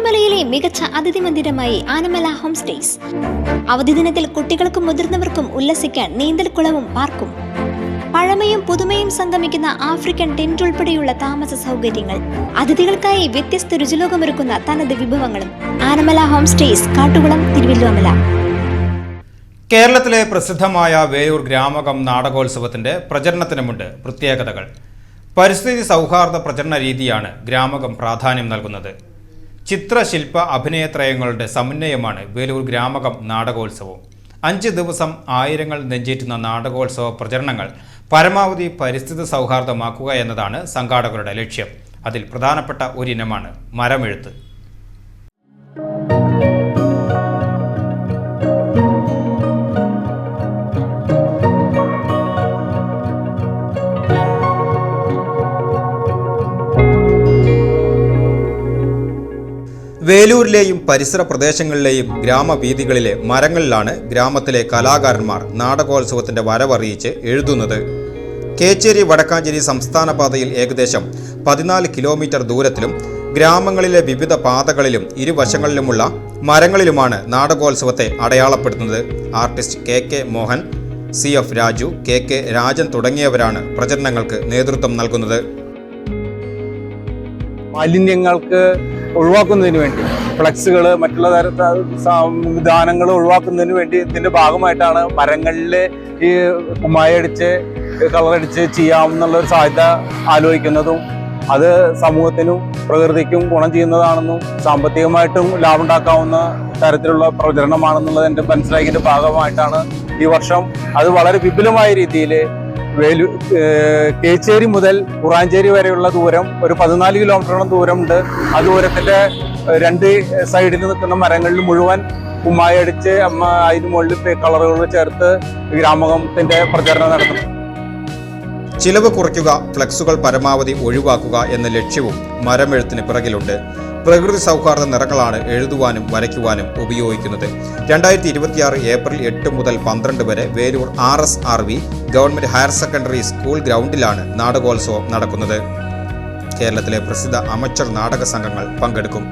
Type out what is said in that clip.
തിരുവല്ലോമലയിലെ മികച്ച അതിഥി മന്ദിരമായി Anamala home stays. അവധി ദിനത്തിൽ കുട്ടികൾക്കും മുതിർന്നവർക്കും ഉല്ലസിക്കാൻ നീന്തൽക്കുളവും പാർക്കും. പഴമയും പുതുമയും സംഗമിക്കുന്ന ആഫ്രിക്കൻ ടെന്റ് ഉൾപ്പെടെയുള്ള താമസ സൗകര്യങ്ങൾ അതിഥികൾക്കായി വ്യത്യസ്ത രുചിലോകമൊരുക്കുന്ന തനത് വിഭവങ്ങളും. Anamala home stays Kattukulam Thiruvalluvamala. കേരളത്തിലെ പ്രസിദ്ധമായ വേയൂർ ഗ്രാമകം നാടകോത്സവത്തിന്റെ പ്രചരണത്തിനുമുണ്ട് പ്രത്യേകതകൾ. പരിസ്ഥിതി സൗഹാർദ്ദ പ്രചരണ രീതിയാണ് ഗ്രാമകം പ്രാധാന്യം നൽകുന്നത്. ചിത്രശില്പ അഭിനയത്രയങ്ങളുടെ സമന്വയമാണ് വേലൂർ ഗ്രാമകം നാടകോത്സവം. അഞ്ച് ദിവസം ആയിരങ്ങൾ നെഞ്ചേറ്റുന്ന നാടകോത്സവ പ്രചരണങ്ങൾ പരമാവധി പരിസ്ഥിതി സൗഹാർദ്ദമാക്കുക എന്നതാണ് സംഘാടകരുടെ ലക്ഷ്യം. അതിൽ പ്രധാനപ്പെട്ട ഒരിനമാണ് മരമെഴുത്ത്. വേലൂരിലെയും പരിസര പ്രദേശങ്ങളിലെയും ഗ്രാമവീഥികളിലെ മരങ്ങളിലാണ് ഗ്രാമത്തിലെ കലാകാരന്മാർ നാടകോത്സവത്തിന്റെ വരവറിയിച്ച് എഴുതുന്നത്. കേച്ചേരി വടക്കാഞ്ചേരി സംസ്ഥാന പാതയിൽ ഏകദേശം പതിനാല് കിലോമീറ്റർ ദൂരത്തിലും ഗ്രാമങ്ങളിലെ വിവിധ പാതകളിലും ഇരുവശങ്ങളിലുമുള്ള മരങ്ങളിലുമാണ് നാടകോത്സവത്തെ അടയാളപ്പെടുത്തുന്നത്. Artist K K Mohan C F Raju K K Rajan തുടങ്ങിയവരാണ് പ്രചരണങ്ങൾക്ക് നേതൃത്വം നൽകുന്നത്. മാലിന്യങ്ങൾക്ക് ഒഴിവാക്കുന്നതിന് വേണ്ടി. ഫ്ലക്സുകൾ മറ്റുള്ള തരത്തെ സംവിധാനങ്ങൾ ഒഴിവാക്കുന്നതിന് വേണ്ടി ഇതിന്റെ ഭാഗമായിട്ടാണ് മരങ്ങളിൽ ഈ കുമ്മായടിച്ച് കളറടിച്ച് ചെയ്യാമെന്നുള്ള ഒരു സാധ്യത ആലോചിക്കുന്നതും അത് സമൂഹത്തിനും പ്രകൃതിക്കും ഗുണം ചെയ്യുന്നതാണെന്നും സാമ്പത്തികമായിട്ടും ലാഭം ഉണ്ടാക്കാവുന്ന തരത്തിലുള്ള പ്രചരണമാണെന്നുള്ളത് എന്റെ മനസ്സിലാക്കിയതിന്റെ ഭാഗമായിട്ടാണ് ഈ വർഷം അത് വളരെ വിപുലമായ രീതിയിൽ വേലു കേച്ചേരി മുതൽ കുറാഞ്ചേരി വരെയുള്ള ദൂരം ഒരു പതിനാല് കിലോമീറ്ററോളം ദൂരമുണ്ട്. ആ ദൂരത്തിന്റെ രണ്ട് സൈഡിൽ നിൽക്കുന്ന മരങ്ങളിൽ മുഴുവൻ കുമ്മായടിച്ച് അമ്മ അതിന് മുകളിൽ കളറുകൾ ചേർത്ത് ഗ്രാമകത്തിന്റെ പ്രചരണം നടത്തും ചിലവ് കുറയ്ക്കുക ഫ്ലക്സുകൾ പരമാവധി ഒഴിവാക്കുക എന്ന ലക്ഷ്യവും മരമെഴുത്തിന് പിറകിലുണ്ട്. പ്രകൃതി സൗഹാർദ്ദ നിറങ്ങളാണ് എഴുതുവാനും വരയ്ക്കുവാനും ഉപയോഗിക്കുന്നത്. രണ്ടായിരത്തി ഇരുപത്തിയാറ് ഏപ്രിൽ എട്ട് മുതൽ പന്ത്രണ്ട് വരെ Velur R S R V government higher secondary school ഗ്രൗണ്ടിലാണ് നാടകോത്സവം നടക്കുന്നത്. കേരളത്തിലെ പ്രസിദ്ധ അമച്ചർ നാടക സംഘങ്ങൾ പങ്കെടുക്കും.